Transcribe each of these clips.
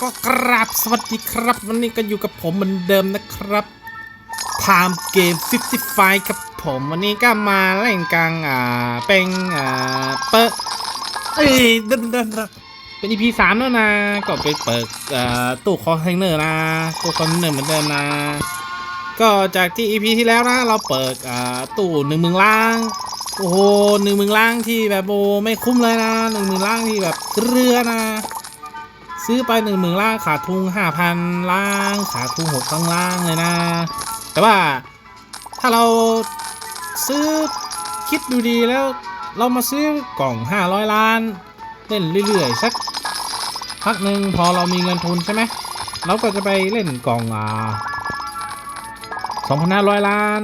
ก็กราบสวัสดีครับ วันนี้ก็อยู่กับผมเหมือนเดิมนะครับ Time Game 55 ครับผมวันนี้ก็มาเล่นกลางอ่าเป็นอ่าเปิดเอ้ยเดินเดินเดินเป็น EP สามแล้วนะก็ไปเปิดอ่าตู้คอนเทนเนอร์นะตู้คอนเทนเนอร์เหมือนเดิมนะก็จากที่ EP ที่แล้วนะ เราเปิดอ่าตู้หนึ่งมื่นล่าง โอ้โหหนึ่งหมื่นล่างที่แบบโอ้ไม่คุ้มเลยนะหนึ่งหมื่นล่างที่แบบเรือนะ ซื้อไปหนึ่งหมื่นล่างขาดทุนห้าพันล่างขาดทุนหกข้างล่างเลยนะ แต่ว่าถ้าเราซื้อคิดดูดีแล้ว เรามาซื้อกล่อง500ล้าน เล่นเรื่อยๆสักพักหนึ่งพอเรามีเงินทุนใช่ไหมเราก็จะไปเล่นกล่องอ่า2,500ล้าน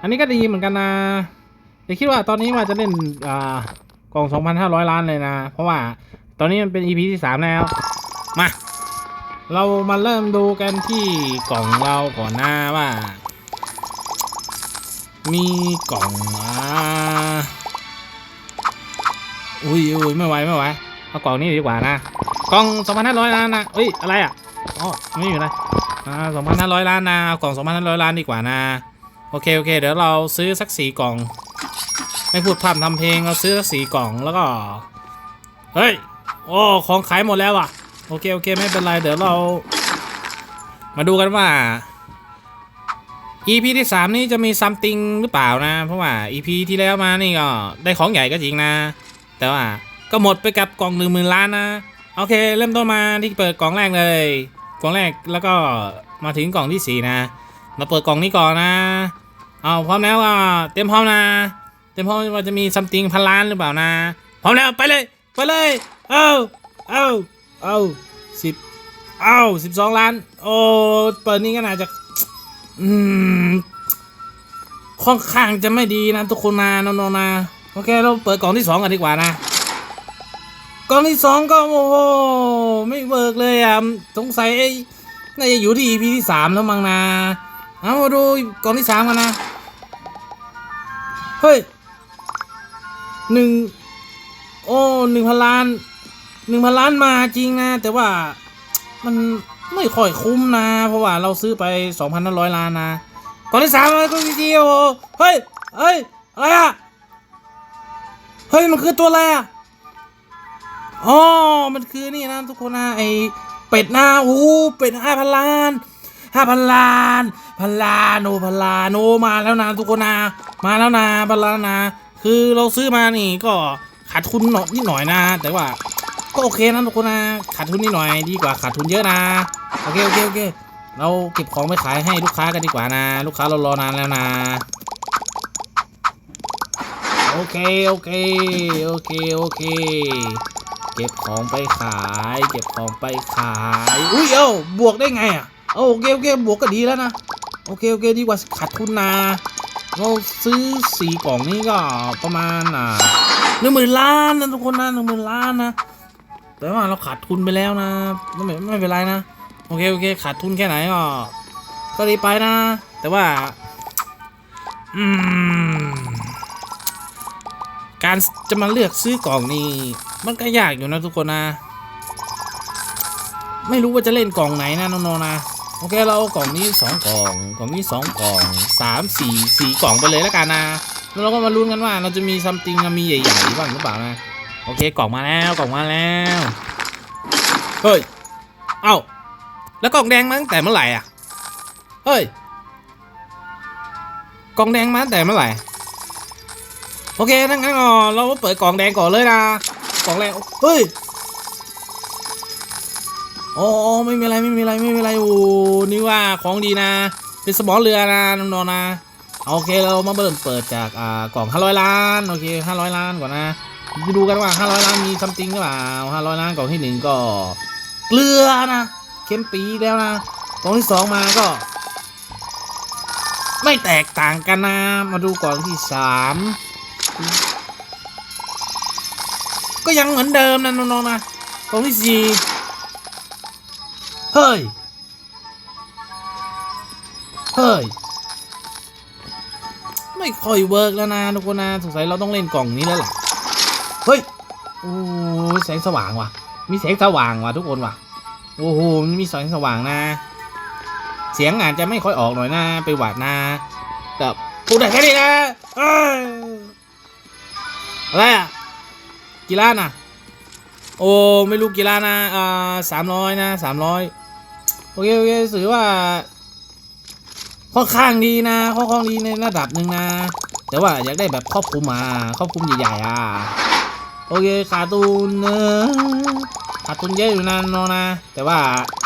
อันนี้ก็ดีเหมือนกันนะ แต่คิดว่าตอนนี้ว่าจะเล่นอ่ากล่อง 2,500 ล้านเลยนะ เพราะว่าตอนนี้มันเป็น EP ที่ 3 แล้ว มา เรามาเริ่มดูกันที่กล่องเราก่อนหน้าว่า มีกล่องอ่าอุ้ยอุ้ยไม่ไหวไม่ไหวเอากล่องนี้ดีกว่านะ กล่อง 2,500 ล้านนะเอ้ยอะไรอะอ๋อไม่อยู่นะอ่า2,500 ล้านนะเอากล่อง 2,500 ล้านดีกว่านะ โอเคโอเค เดี๋ยวเราซื้อสักสี่กล่อง ไม่พูดพร่ำทำเพลงเราซื้อสักสีกล่องแล้วก็ เฮ้ย โอ้ของขายหมดแล้วอะ โอเคโอเคไม่เป็นไรเดี๋ยวเรา มาดูกันว่า EP ที่ 3 นี้จะมีซัมติงหรือเปล่านะ เพราะว่า EP ที่แล้วมานี่ก็ได้ของใหญ่ก็จริงนะ แต่ว่าก็หมดไปกับกล่องหนึ่งหมื่นล้านนะ โอเค เริ่มต้นมาที่เปิดกล่องแรกเลย กล่องแรกแล้วก็มาถึงกล่องที่สี่นะ มาเปิดกล่องนี้ก่อนนะ เอาพร้อมแล้วก็เตรียมพร้อมนะ เตรียมพอมว่าจะมีซัมติงพันล้านหรือเปล่านะพร้อมแล้วไปเลยไปเลยเอาเอาเอาสิบเอาสิบสองล้าน โอ้เปิดนี้ก็น่าจะอืมค่อนข้างจะไม่ดีนะทุกคนนะนองๆนะโอเคเราเปิดกล่องที่สองกันดีกว่านะกล่องที่สองก็โอ้โหไม่เวิร์กเลยอะสงสัยไอ้น่าจะอยู่ที่ EP ที่สามแล้วมั้งนะเอามาดูกล่องที่สามกันนะ เฮ้ย หนึ่งโอ้หนึ่งพันล้านหนึ่งพันล้านมาจริงนะ แต่ว่ามันไม่ค่อยคุ้มนะ เพราะว่าเราซื้อไปสองพันห้าร้อยล้านนะก่องที่สามมันก็ดีโอ้โหเฮ้ยเฮ้ยอะไรอะเฮ้ยมันคือตัวอะไรอะอ๋อมันคือนี่นะทุกคนนะไอเป็ดนะโอ้เป็ดห้าพันล้านห้าพันล้านพันล้านโอพันล้านโอมาแล้วนะทุกคนนะมาแล้วนะพันล้านนะ คือเราซื้อมานี่ก็ขาดทุนหน่อยนิดหน่อยนะ แต่ว่าก็โอเคนะทุกคนนะขาดทุนนิดหน่อยดีกว่าขาดทุนเยอะนะโอเคโอเคโอเค เราเก็บของไปขายให้ลูกค้ากันดีกว่านะ ลูกค้าเรารอนานแล้วนะโอเคโอเคโอเคโอเค เก็บของไปขาย เก็บของไปขายอุ้ยเอ้าบวกได้ไงอะโอเคโอเคบวกก็ดีแล้วนะโอเคโอเคดีกว่าขาดทุนนะ เราซื้อสี่กล่องนี้ก็ประมาณอ่าหนึ่งหมื่นล้านนะทุกคนนะหนึ่งหมื่นล้านนะแต่ว่าเราขาดทุนไปแล้วนะไม่ไม่เป็นไรนะโอเคโอเคขาดทุนแค่ไหนก็ก็ดีไปนะ แต่ว่า อืม การจะมาเลือกซื้อกล่องนี่มันก็ยากอยู่นะทุกคนนะ ไม่รู้ว่าจะเล่นกล่องไหนนะน้องๆนะ โอเคเรากล่องนี้สองกล่องกล่องนี้สองกล่องสามสี่สี่กล่องไปเลยแล้วกันนะ แล้วเราก็มาลุ้นกันว่าเราจะมีซัมติงมีใหญ่ๆบ้างหรือเปล่านะโอเคกล่องมาแล้วกล่องมาแล้วเฮ้ยเอ้าแล้วกล่องแดงมาตั้งแต่เมื่อไหร่อะเฮ้ยกล่องแดงมาตั้งแต่เมื่อไหร่โอเคงั้นงั้นก็เราเปิดกล่องแดงก่อนเลยนะกล่องแดงเฮ้ย โอ้โอ้ไม่มีอะไรไม่มีอะไรไม่มีอะไรโอ้นี่ว่าของดีนะ เป็นสมอเรือนะน้องๆนะโอเคเรามาเริ่มเปิดจากอ่ากล่อง 500 ล้านโอเค 500 ล้านก่อนนะไปดูกันว่า 500 ล้านมีซัมติงหรือเปล่า 500 ล้านกล่องที่หนึ่งก็ เกลือนะเค็มปีแล้วนะกล่องที่สองมาก็ ไม่แตกต่างกันนะ มาดูกล่องที่สามก็ยังเหมือนเดิมนะน้องๆนะกล่องที่สี่ เฮ้ย เฮ้ย ไม่ค่อยเวิร์กแล้วนะทุกคนนะสงสัยเราต้องเล่นกล่องนี้แล้วล่ะ เฮ้ย โอ้แสงสว่างว่ะ มีแสงสว่างว่ะทุกคนว่ะ โอ้โหมีแสงสว่างนะ เสียงอาจจะไม่ค่อยออกหน่อยนะ ไปหวาดนะแต่พูดได้แค่นี้นะอะไรอะกี่ล้านอะ โอ้ ไม่รู้กี่ล้านนะอ่าสามร้อยนะสามร้อย อเคโอเคถือว่าค่อนข้างดีนะค่อนข้างดีในระดับหนึ่งนะ แต่ว่าอยากได้แบบครอบคลุมอะครอบคลุมใหญ่ๆอะโอเคขาดทุนเนอขาดทุนเยอะอยู่นะน้องนะ แต่ว่า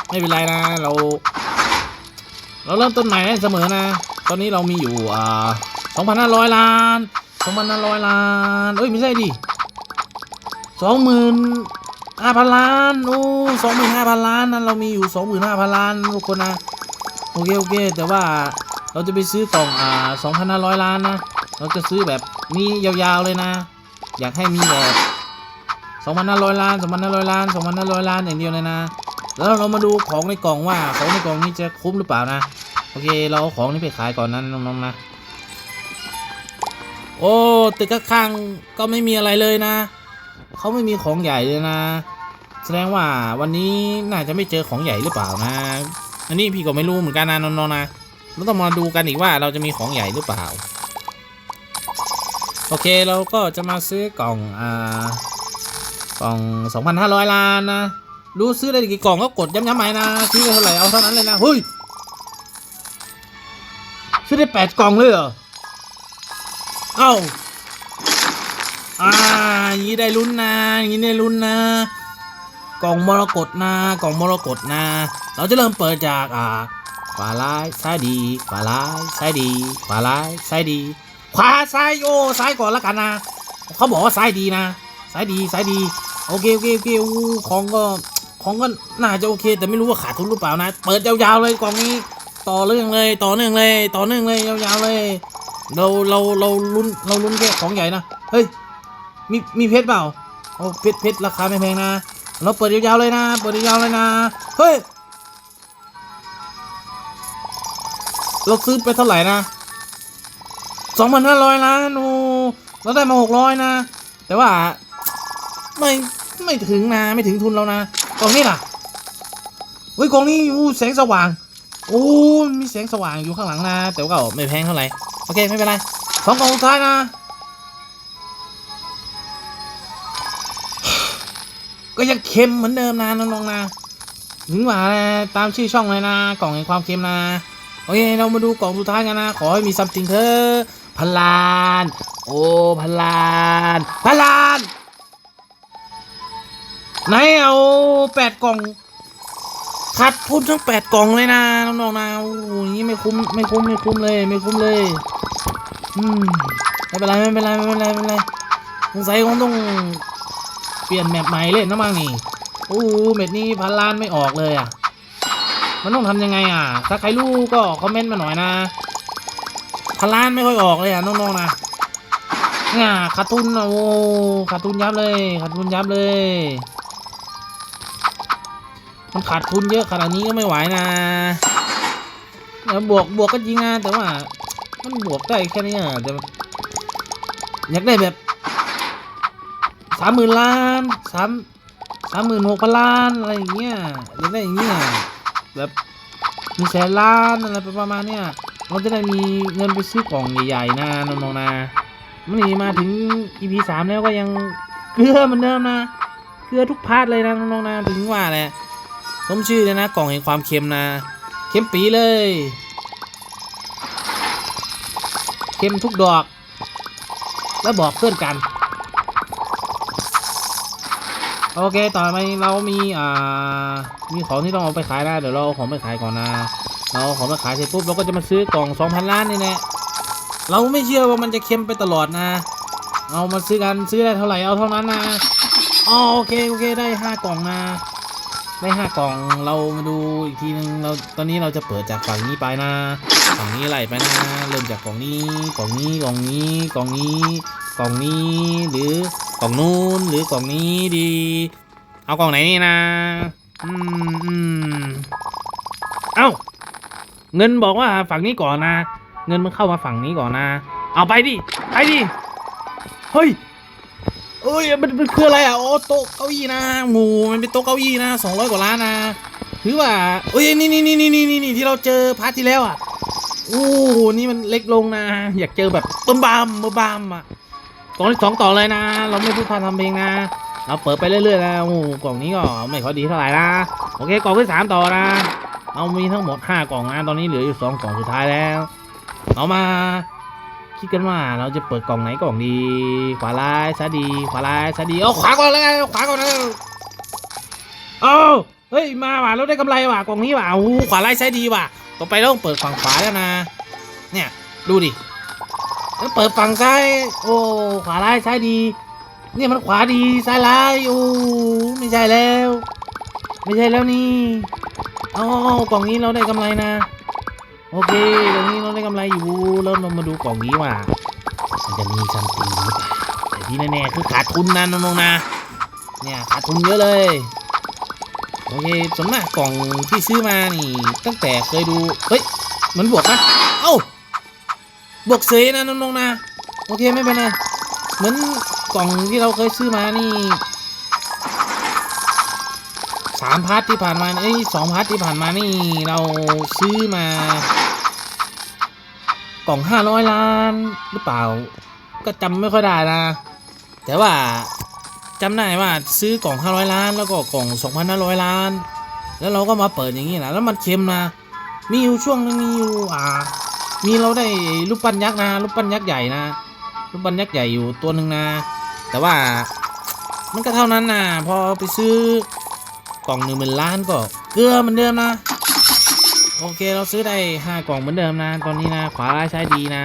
ไม่เป็นไรนะเรา เราเริ่มต้นใหม่ได้เสมอนะ ตอนนี้เรามีอยู่อ่าสองพันห้าร้อยล้านสองพันห้าร้อยล้านเอ้ยไม่ใช่ดิสองหมื่น ห้าพันล้านโอ้สองหมื่นห้าพันล้านนั้นเรามีอยู่สองหมื่นห้าพันล้านทุกคนนะโอเคโอเค แต่ว่าเราจะไปซื้อกล่องอ่าสองพันห้าร้อยล้านนะเราจะซื้อแบบนี้ยาวๆเลยนะ อยากให้มีแบบสองพันห้าร้อยล้านสองพันห้าร้อยล้านสองพันห้าร้อยล้านอย่างเดียวเลยนะ แล้วเรามาดูของในกล่องว่าของในกล่องนี้จะคุ้มหรือเปล่านะโอเคเราเอาของนี้ไปขายก่อนนะน้องๆนะโอ้ตึกข้างๆก็ไม่มีอะไรเลยนะ เขาไม่มีของใหญ่เลยนะ แสดงว่าวันนี้น่าจะไม่เจอของใหญ่หรือเปล่านะ อันนี้พี่ก็ไม่รู้เหมือนกันนะน้องๆนะเราต้องมาดูกันอีกว่าเราจะมีของใหญ่หรือเปล่า โอเคเราก็จะมาซื้อกล่องอ่ากล่อง 2,500 ล้านนะรู้ซื้อได้กี่กล่องก็กดย้ำๆไปนะซื้อได้เท่าไหร่เอาเท่านั้นเลยนะเฮ้ยซื้อได้ 8 กล่องเลยเหรอเอ้า อ่าอย่างนี้ได้ลุ้นนะอย่างนี้ได้ลุ้นนะ กล่องมรกตนะกล่องมรกตนะ เราจะเริ่มเปิดจากอ่าขวาร้ายซ้ายดี ขวาร้ายซ้ายดี ขวาร้ายซ้ายดี ขวาซ้ายโอ้ซ้ายก่อนละกันนะ เขาบอกว่าซ้ายดีนะซ้ายดีซ้ายดี โอเคโอเคโอเคอของก็ของก็น่าจะโอเค แต่ไม่รู้ว่าขาดทุนหรือเปล่านะ เปิดยาวๆเลยกล่องนี้ ต่อเรื่องเลยต่อเนื่องเลย ต่อเนื่องเลยยาวๆเลย เราเราเราลุ้นเราลุ้นแค่ของใหญ่นะ เฮ้ย มีมีเพชรเปล่าโอ้เพชรเพชรราคาไม่แพงนะเราเปิดยาวๆเลยนะ เปิดยาวๆเลยนะ เฮ้ย เราซื้อไปเท่าไหร่นะสองพันห้าร้อยล้านโอ้เราได้มาหกร้อยนะ แต่ว่า ไม่ไม่ถึงนะไม่ถึงทุนเรานะกล่องนี้ล่ะเฮ้ยกล่องนี้อู้แสงสว่างโอ้มีแสงสว่างอยู่ข้างหลังนะ แต่ว่าก็ไม่แพงเท่าไหร่ โอเค ไม่เป็นไรสองกล่องสุดท้ายนะ ก็ยังเค็มเหมือนเดิมนะน้องๆนะถึงว่าตามชื่อช่องเลยนะ กล่องแห่งความเค็มนะโอเคเรามาดูกล่องสุดท้ายกันนะ ขอให้มีซัมติงเถอะพันลาน โอ้พันลานพันลานไหนเอาแปดกล่องขาดทุนทั้งแปดกล่องเลยนะน้องๆนะโอ้ย่างนี้ไม่คุ้มไม่คุ้มไม่คุ้มเลยไม่คุ้มเลยอืมไม่เป็นไรไม่เป็นไรไม่เป็นไรไม่เป็นไรสงสัยคงต้อง ปลี่ยนแมปใหม่เล่นนะมั้งนี่โอ้เม็ดนี้พันล้านไม่ออกเลยอะ มันต้องทำยังไงอะถ้าใครรู้ก็คอมเมนต์มาหน่อยนะพันล้านไม่ค่อยออกเลยอะน้องๆนะง่าขาดทุนอะโอ้ขาดทุนยับเลยขาดทุนยับเลย มันขาดทุนเยอะขนาดนี้ก็ไม่ไหวนะบวกบวกก็จริงนะแต่ว่า มันบวกได้แค่นี้อะแต่อยากได้แบบ สามหมื่นล้านสามสามหมื่นหกพันล้านอะไรอย่างเงี้ยอยากได้อย่างเงี้ยแบบมีแสนล้านอะไรประมาณเนี้ยเราจะได้มีเงินไปซื้อกล่องใหญ่ๆนะน้องๆนะมันนี่มาถึง EP สามแล้วก็ยังเกลือเหมือนเดิมนะเกลือทุกพาร์ทเลยนะน้องๆนะถึงว่าแหละสมชื่อเลยนะกล่องแห่งความเค็มนะเค็มปีเลยเค็มทุกดอก แล้วบอกเพื่อนกัน โอเค ต่อไปเรามีอ่า มีของที่ต้องเอาไปขายนะ เดี๋ยวเราเอาของไปขายก่อนนะ เราเอาของไปขายเสร็จปุ๊บเราก็จะมาซื้อกล่อง 2,000 ล้านนี่แหละเราไม่เชื่อว่ามันจะเค็มไปตลอดนะ เอามาซื้อกันซื้อได้เท่าไหร่เอาเท่านั้นนะอ๋อโอเคโอเคได้ห้ากล่องนะได้ห้ากล่องเรามาดูอีกทีนึงเราตอนนี้เราจะเปิดจากฝั่งนี้ไปนะฝั่งนี้ไหลไปนะเริ่มจากกล่องนี้กล่องนี้กล่องนี้กล่องนี้กล่องนี้หรือ กล่องนู้นหรือกล่องนี้ดี เอากล่องไหนนี่นะอืมอืมเอ้า เงินบอกว่าฝั่งนี้ก่อนนะ เงินมันเข้ามาฝั่งนี้ก่อนนะ เอาไปดิ ไปดิ เฮ้ยเอ้ยมันมันคืออะไรอะโอ้โต๊ะเก้าอี้นะหมูมันเป็นโต๊ะเก้าอี้นะสองร้อยกว่าล้านนะถือว่าเอ้ยนี่นี่นี่นี่นี่นี่ที่เราเจอพาร์ทที่แล้วอะโอ้โหนี่มันเล็กลงนะ อยากเจอแบบบึ้มบามบึ้มบามอะ กล่องที่สองต่อเลยนะ เราไม่พูดพาทำเองนะ เราเปิดไปเรื่อยๆนะโอ้โหกล่องนี้ก็ไม่ค่อยดีเท่าไหร่นะโอเคกล่องที่สามต่อนะเรามีทั้งหมดห้ากล่องนะตอนนี้เหลืออยู่สองกล่องสุดท้ายแล้ว เรามาคิดกันว่าเราจะเปิดกล่องไหนกล่องดีขวาร้ายซ้ายดีขวาร้ายซ้ายดีเอาขวาก่อนแล้วกันเอาขวาก่อนนะเอาเฮ้ยมาว่ะเราได้กำไรว่ะกล่องนี้ว่ะโอ้ขวาร้ายซ้ายดีว่ะต่อไปเราต้องเปิดฝั่งขวาแล้วนะ เนี่ยดูดิ แล้วเปิดฝั่งซ้าย โอ้ขวาร้ายซ้ายดีเนี่ยมันขวาดีซ้ายร้ายโอ้ไม่ใช่แล้ว ไม่ใช่แล้วนี่เอากล่องนี้เราได้กำไรนะ โอเคตรงนี้เราได้กำไรอยู่แล้วเรามาดูกล่องนี้ว่ามันจะมีซัมติงหรือเปล่าแต่ที่แน่ๆคือขาดทุนนะน้องๆนะ เนี่ยขาดทุนเยอะเลยโอเคส่วนมากกล่องที่ซื้อมานี่ ตั้งแต่เคยดู เฮ้ย มันบวกนะ บวกเซนะน้องๆนะโอเคไม่เป็นไรเหมือนกล่องที่เราเคยซื้อมานี่สามพาร์ทที่ผ่านมาเอ้ยสองพาร์ทที่ผ่านมานี่เราซื้อมากล่องห้าร้อยล้านหรือเปล่า ก็จำไม่ค่อยได้นะ แต่ว่าจำได้ว่าซื้อกล่องห้าร้อยล้าน แล้วก็กล่องสองพันห้าร้อยล้าน แล้วเราก็มาเปิดอย่างนี้นะแล้วมันเค็มนะมีอยู่ช่วงนึงมีอยู่อ่า มีเราได้รูปปั้นยักษ์นะรูปปั้นยักษ์ใหญ่นะรูปปั้นยักษ์ใหญ่อยู่ตัวหนึ่งนะ แต่ว่ามันก็เท่านั้นนะพอไปซื้อกล่องหนึ่งหมื่นล้านก็เกลือเหมือนเดิมนะ โอเคเราซื้อได้ห้ากล่องเหมือนเดิมนะ ตอนนี้นะขวาร้ายซ้ดีนะ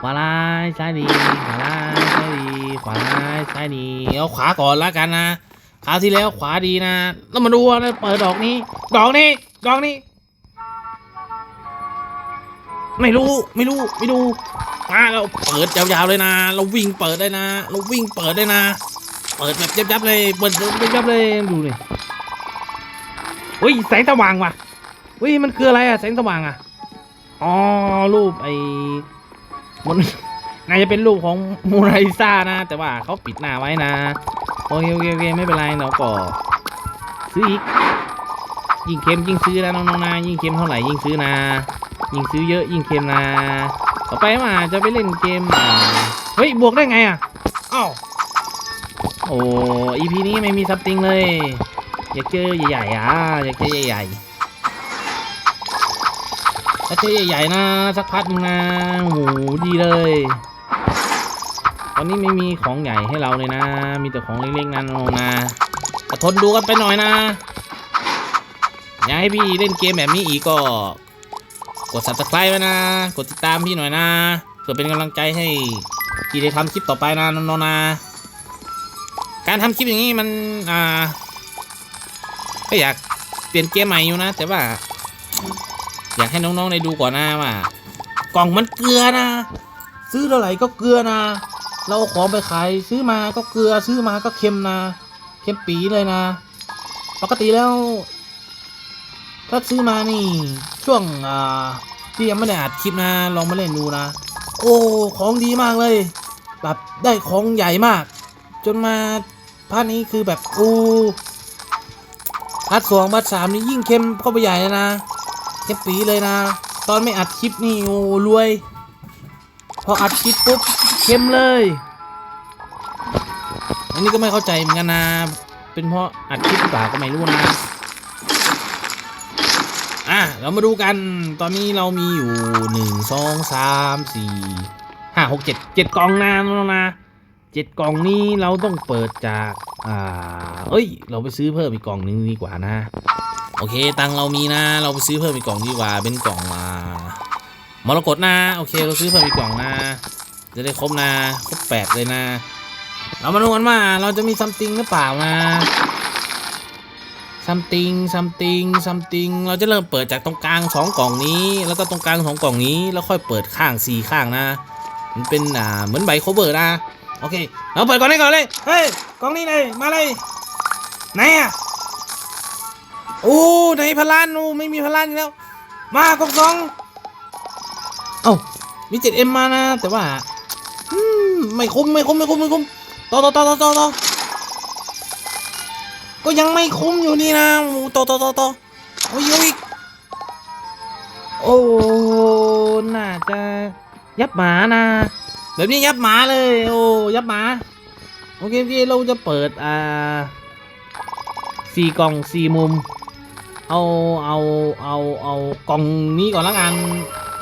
ขวาร้ายซ้ดี ขวาร้ายซ้ดี ขวาร้ายซ้ดีเอาขวาก่อนละกันนะคราวที่แล้วขวาดีนะ แล้วมาดูนะเปิดดอกนี้ ดอกนี้ ดอกนี้ ไม่รู้ไม่รู้ไม่ดูมาเราเปิดยาวๆเลยนะ เราวิ่งเปิดได้นะ เราวิ่งเปิดได้นะ เปิดแบบยับๆเลยเปิดแบบยับๆเลยดูเลยเฮ้ยแสงสว่างว่ะเฮ้ยมันคืออะไรอะแสงสว่างอะอ๋อรูปไอ้มันน่าจะเป็นรูปของมูนาลิซานะ แต่ว่าเขาปิดหน้าไว้นะโอเคโอเคโอเคไม่เป็นไรเราก็ซื้ออีกยิ่งเค็มยิ่งซื้อนะน้องๆนะยิ่งเค็มเท่าไหร่ยิ่งซื้อนะ ยิ่งซื้อเยอะยิ่งเค็มนะ ต่อไปว่าจะไปเล่นเกมอ่าเฮ้ย บวกได้ไงอะอ้าวโอ้ EP นี้ไม่มีซับติงเลย อยากเจอใหญ่ๆอะอยากเจอใหญ่ๆถ้าเจอใหญ่ๆนะ สักพักหนึงนะโอ้โหดีเลย ตอนนี้ไม่มีของใหญ่ให้เราเลยนะ มีแต่ของเล็กๆนะน้องๆนะก็ทนดูกันไปหน่อยนะ อยากให้พี่เล่นเกมแบบนี้อีกก็ กด subscribe ไว้นะ กดติดตามพี่หน่อยนะ เพื่อเป็นกำลังใจให้พี่ได้ทำคลิปต่อไปนะน้องๆนะ การทำคลิปอย่างนี้มัน อ่า ก็อยากเปลี่ยนเกมใหม่อยู่นะ แต่ว่า อยากให้น้องๆได้ดูก่อนนะว่า กล่องมันเกลือนะ ซื้อเท่าไหร่ก็เกลือนะ เราเอาของไปขายซื้อมาก็เกลือซื้อมาก็เค็มนะ เค็มปีเลยนะ ปกติแล้ว ถ้าซื้อมานี่ช่วงอ่าที่ยังไม่ได้อัดคลิปนะลองมาเล่นดูนะ โอ้ของดีมากเลย แบบได้ของใหญ่มาก จนมาพาร์ทนี้คือแบบโอ้พาร์ทสองพาร์ทสามนี่ยิ่งเข้มเข้าไปใหญ่เลยนะเข้มปีเลยนะ ตอนไม่อัดคลิปนี่โอ้รวย พออัดคลิปปุ๊บเข้มเลย อันนี้ก็ไม่เข้าใจเหมือนกันนะ เป็นเพราะอัดคลิปหรือเปล่าก็ไม่รู้นะ อะเรามาดูกันตอนนี้เรามีอยู่หนึ่งสองสามสี่ห้าหกเจ็ดเจ็ดกล่องนะน้องๆนะเจ็ดกล่องนี้เราต้องเปิดจาก อ่า เอ้ย เราไปซื้อเพิ่มอีกกล่องหนึงดีกว่านะ โอเค ตังเรามีนะ เราไปซื้อเพิ่มอีกกล่องดีกว่า เป็นกล่องอ่ามรกตนะ โอเค เราซื้อเพิ่มอีกกล่องนะ จะได้ครบนะ ครบแปดเลยนะ เรามาดูกันว่าเราจะมีซัมติงหรือเปล่านะ something something something เราจะเริ่มเปิดจากตรงกลางสองกล่องนี้ แล้วก็ตรงกลางสองกล่องนี้ แล้วค่อยเปิดข้างสี่ข้างนะ มันเป็นอ่าเหมือนใบโคเวอร์นะ โอเค เราเปิดก่อนได้ก่อนเลย เฮ้ย กล่องนี้เลย มาเลย ไหนอะ โอ้ไหนพลานโอ้ไม่มีพลานี่แล้ว มากล่องสองเอ้ามีเจ็ดเอ็มมานะ แต่ว่าไม่คุ้มไม่คุ้มไม่คุ้มไม่คุ้มต่อต่อต่อต่อต่อ ก็ยังไม่คุ้มอยู่นี่นะโอ้ต่อต่อต่อต่อโอ้ยโอ้ยโอ้น่าจะยับหมานะ แบบนี้ยับหมาเลย โอ้ยับหมา โอเคพี่เราจะเปิดอ่าสี่กล่องสี่มุม เอาเอาเอาเอากล่องนี้ก่อนละกัน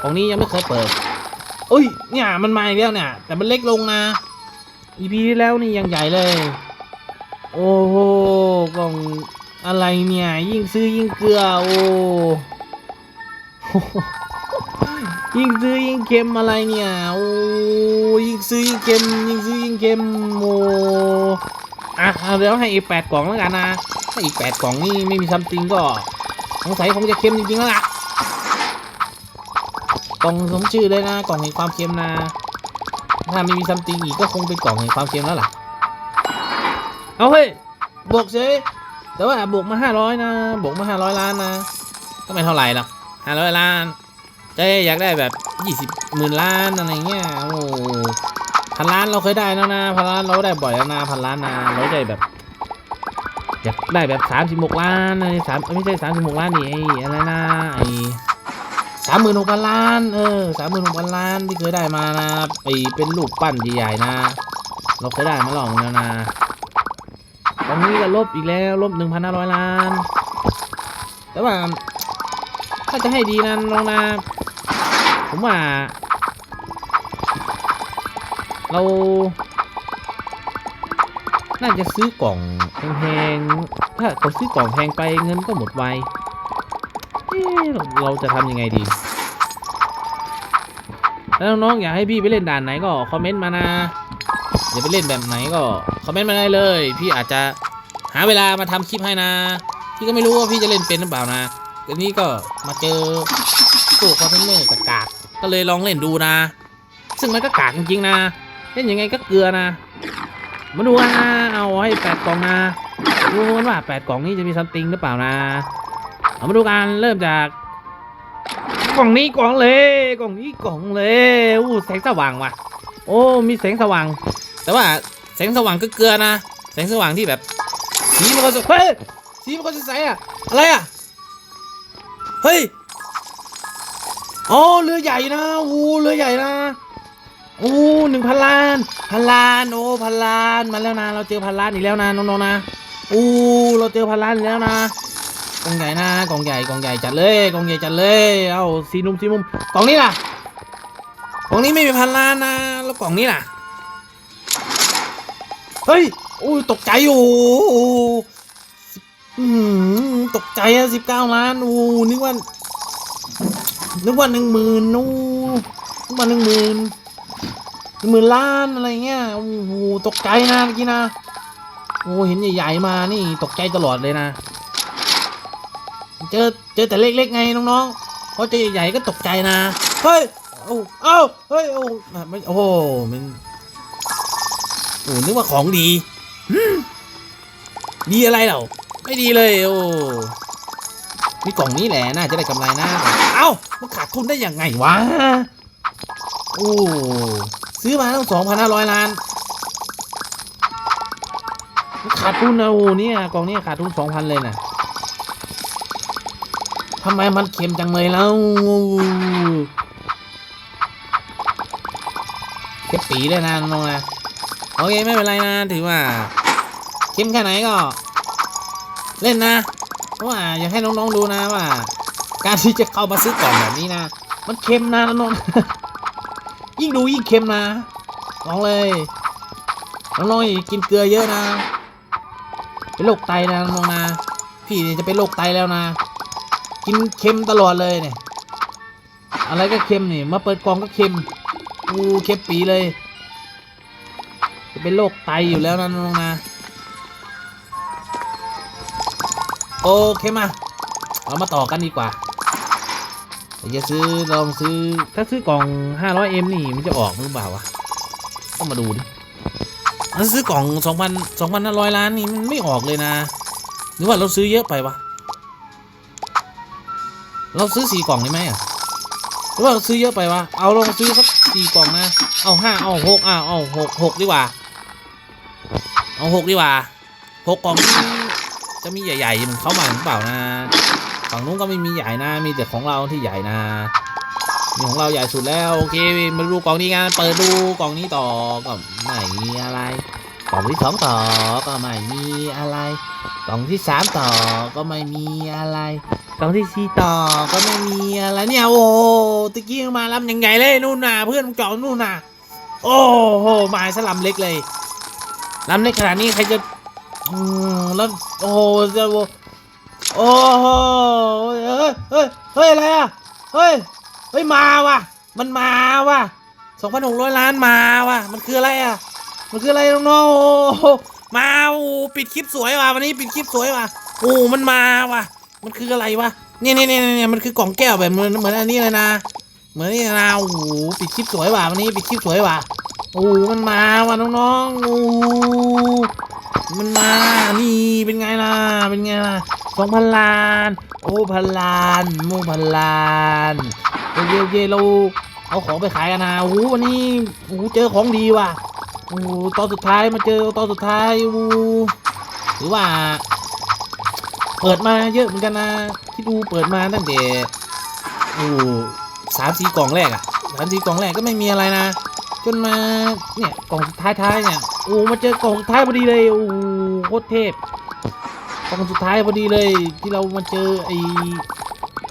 กล่องนี้ยังไม่เคยเปิดเอ้ยเนี่ยมันมาอีกแล้วเนี่ย แต่มันเล็กลงนะอีพีที่แล้วนี่ยังใหญ่เลย โอ้โหกล่องอะไรเนี่ย ยิ่งซื้อยิ่งเกลือโอ้โหยิ่งซื้อยิ่งเค็มอะไรเนี่ยโอ้ยิ่งซื้อยิ่งเค็มยิ่งซื้อยิ่งเค็มโอ้อะเอาเดี๋ยวให้อีกแปดกล่องแล้วกันนะถ้าอีกแปดกล่องนี่ไม่มีซัมติงก็สงสัยคงจะเค็มจริงๆแล้วล่ะกล่องสมชื่อเลยนะกล่องแห่งความเค็มนะ ถ้าไม่มีซัมติงอีกก็คงเป็นกล่องแห่งความเค็มแล้วล่ะ เอาเฮ้ยบวกเฉยแต่ว่าบวกมาห้าร้อยนะบวกมาห้าร้อยล้านนะก็ไม่เท่าไหร่หรอกห้าร้อยล้านจ๊อยากได้แบบยี่สิบหมื่นล้านอะไรเงี้ยโอ้พันล้านเราเคยได้แล้วนะพันล้านเราได้บ่อยแล้วนะพันล้านนะเราได้แบบอยากได้แบบสามสิบหกล้านอะไรสามไม่ใช่สามสิบหกล้านนี่ไอ้อะไรนะไอ้สามหมื่นหกพันล้านเออสามหมื่นหกพันล้านที่เคยได้มานะไอ้เป็นลูกปั้นใหญ่ๆนะ เราเคยได้มาลองแล้วนะ อนนี้ก็ลบอีกแล้วลบหนึ่งพันห้าร้อยล้าน แต่ว่า ถ้าจะให้ดีนะน้องนะ ผมว่า เรา น่าจะซื้อกล่องแพงๆ ถ้าเราซื้อกล่องแพงไปเงินก็หมดไวเเราจะทำยังไงดี แล้วน้องๆอยากให้พี่ไปเล่นด่านไหนก็คอมเมนต์มานะอยากไปเล่นแบบไหนก็คอมเมนต์มาได้เลย พี่อาจจะ หาเวลามาทำคลิปให้นะ พี่ก็ไม่รู้ว่าพี่จะเล่นเป็นหรือเปล่านะทีนี้ก็มาเจอตู้คอนเทนเนอร์กากก็เลยลองเล่นดูนะ ซึ่งมันก็กากจริงๆนะ เล่นยังไงก็เกลือนะ มาดูกันนะเอาให้แปดกล่องนะดูกันว่าแปดกล่องนี้จะมีซัมติงหรือเปล่านะเอามาดูกันเริ่มจากกล่องนี้กล่องเลยกล่องนี้กล่องเลยอู้แสงสว่างว่ะ โอ้มีแสงสว่าง แต่ว่าแสงสว่างก็เกลือนะ แสงสว่างที่แบบ สีมันก็จะเฮ้ยสีมันก็จะใสอะอะไรอะเฮ้ยอ๋อเรือใหญ่นะโอ้เรือใหญ่นะโอ้หนึ่งพันล้านพันล้านโอ้พันล้านมาแล้วนะเราเจอพันล้านอีกแล้วนะน้องๆนะโอ้เราเจอพันล้านอีกแล้วนะกองใหญ่นะกองใหญ่กองใหญ่จัดเลยกองใหญ่จัดเลยเอาสีนุ่มสีมุมกล่องนี้ล่ะกล่องนี้ไม่มีพันล้านนะแล้วกล่องนี้ล่ะเฮ้ย อ้ยตกใจอยู่โอ้อืมตกใจอะสิบเก้าล้านโอ้นึกว่านึกว่าหนึ่งหมื่นนู่นึกว่าหนึ่งหมื่นหนึ่งหมื่นล้านอะไรเงี้ยโอ้โหตกใจนะเมื่อกี้นะโอ้เห็นใหญ่ๆมานี่ตกใจตลอดเลยนะ เจอเจอแต่เล็กๆไงน้องๆเพราะเจอใหญ่ๆก็ตกใจนะเฮ้ยโอ้เอ้าเฮ้ยโอ้ไม่โอ้โหมันโอ้นึกว่าของดี ดีอะไรเหรอไม่ดีเลยโอ้มีกล่องนี้แหละน่าจะได้กำไรนะ เอ้ามันขาดทุนได้ยังไงวะ โอ้ซื้อมาตั้งสองพันห้าร้อยล้านมันขาดทุนนะโอ้เนี่ยกล่องนี้ขาดทุนสองพันเลยนะทำไมมันเค็มจังเลยแล้วเค็มปีเลยนะน้องนะโอเคไม่เป็นไรนะถือว่า เข้มแค่ไหนก็ เล่นนะเพราะว่าอยากให้น้องๆดูนะว่า การที่จะเข้ามาซื้อกล่องแบบนี้นะมันเค็มนะน้องๆยิ่งดูยิ่งเค็มนะลองเลยน้องๆกินเกลือเยอะนะเป็นโรคไตนะน้องๆนะพี่จะเป็นโรคไตแล้วนะ กินเค็มตลอดเลยเนี่ยอะไรก็เค็มนี่มาเปิดกล่องก็เค็มอูเค็มปีเลย จะเป็นโรคไตอยู่แล้วนะน้องๆนะ โอเคมา เรามาต่อกันดีกว่าเดี๋ยวจะซื้อลองซื้อถ้าซื้อกล่อง 500M นี่มันจะออกหรือเปล่าวะต้องมาดูดิถ้าซื้อกล่อง 2,000 2,500 ล้านนี่มันไม่ออกเลยนะ หรือว่าเราซื้อเยอะไปวะ เราซื้อสี่กล่องได้ไหมอะหรือว่าเราซื้อเยอะไปวะ เอาลองซื้อสักสี่กล่องนะ เอาห้าเอาหกอะเอาหกหกดีกว่า เอาหกดีกว่าหกกล่อง จะมีใหญ่ๆเหมันเข้ามาหรือเปล่านะ ฝั่งนู้นก็ไม่มีใหญ่นะ มีแต่ของเราที่ใหญ่นะนี่ของเราใหญ่สุดแล้วโอเคมาดูกล่องนี้กันเปิดดูกล่องนี้ต่อก็ไม่มีอะไรกล่องที่สองต่อก็ไม่มีอะไรกล่องที่สามต่อก็ไม่มีอะไรกล่องที่สี่ต่อก็ไม่มีอะไรเนี่ยโอ้ตะกี้มาลำยังใหญ่เลยนู่นน่ะเพื่อนมึงเจาะนู่นน่ะโอ้โหมาสลัมเล็กเลยลำเล็กขนาดนี้ใครจะ อืมแล้วโอ้โหจะโอ้โหเฮ้ยเฮ้ยเฮ้ยอะไรอะเฮ้ยเฮ้ยมาว่ะ มันมาว่ะสองพันหกร้อยล้านมาว่ะ มันคืออะไรอะ มันคืออะไรน้องๆมาโอ้ปิดคลิปสวยว่ะวันนี้ปิดคลิปสวยว่ะโอ้มันมาว่ะ มันคืออะไรวะเนี่ยเนี่ยเนี่ยเนี่ยมันคือกล่องแก้วแบบเหมือนเหมือนอันนี้เลยนะ เหมือนนี่นะโอ้โหปิดคลิปสวยว่ะวันนี้ปิดคลิปสวยว่ะโอ้มันมาว่ะน้องๆโอ้ มันมา นี่เป็นไงล่ะ เป็นไงล่ะสองพันล้าน โอ้พันล้านโมพันล้านเคโอเคเราเอาของไปขายกันนะโอ้วันนี้โอ้เจอของดีว่ะโอ้ตอนสุดท้ายมาเจอตอนสุดท้ายโอ้โหหรือว่า เปิดมาเยอะเหมือนกันนะที่ดูเปิดมาตั้งแต่โอ้สามสี่กล่องแรกอะสามสี่กล่องแรกก็ไม่มีอะไรนะ จนมาเนี่ยกล่องสุดท้ายๆเนี่ยโอ้มาเจอกล่องสุดท้ายพอดีเลยโอ้โคตรเทพกล่องสุดท้ายพอดีเลย ที่เรามาเจอไอ้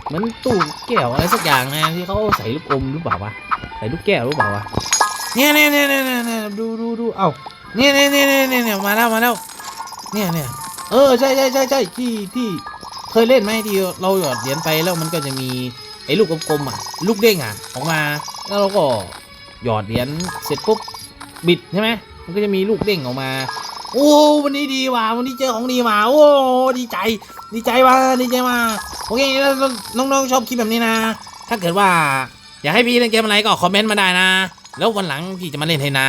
เหมือนตู้แก้วอะไรสักอย่างนะที่เขาใส่ลูกอมหรือเปล่าวะใส่ลูกแก้วหรือเปล่าวะเนี่ยเนี่ยเนี่ยเนี่ยเนี่ยดูดูดูเอ้าเนี่ยเนี่ยเนี่ยเนี่ยเนี่ยเนี่ยมาแล้วมาแล้วเนี่ยเนี่ยเออใช่ใช่ใช่ใช่ที่ที่เคยเล่นไหมที่เราหยอดเหรียญไปแล้วมันก็จะมีไอ้ลูกกลมๆอะลูกเด้งอะออกมาแล้วเราก็ หยอดเหรียญเสร็จปุ๊บบิดใช่ไหมมันก็จะมีลูกเด้งออกมา โอ้วันนี้ดีว่ะวันนี้เจอของดีมาโอ้ดีใจ ดีใจว่ะดีใจว่ะโอเคแล้วน้องๆชอบคลิปแบบนี้นะ ถ้าเกิดว่าอยากให้พี่เล่นเกมอะไรก็คอมเมนต์มาได้นะ แล้ววันหลังพี่จะมาเล่นให้นะ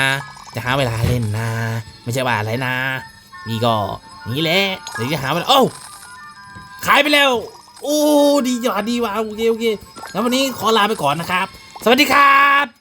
จะหาเวลาเล่นนะ ไม่ใช่ว่าอะไรนะนี่ก็นี่แหละเดี๋ยวจะหาเวลาโอ้ขายไปแล้ว โอ้ดีจังดีว่ะโอเคโอเคแล้ววันนี้ขอลาไปก่อนนะครับ สวัสดีครับ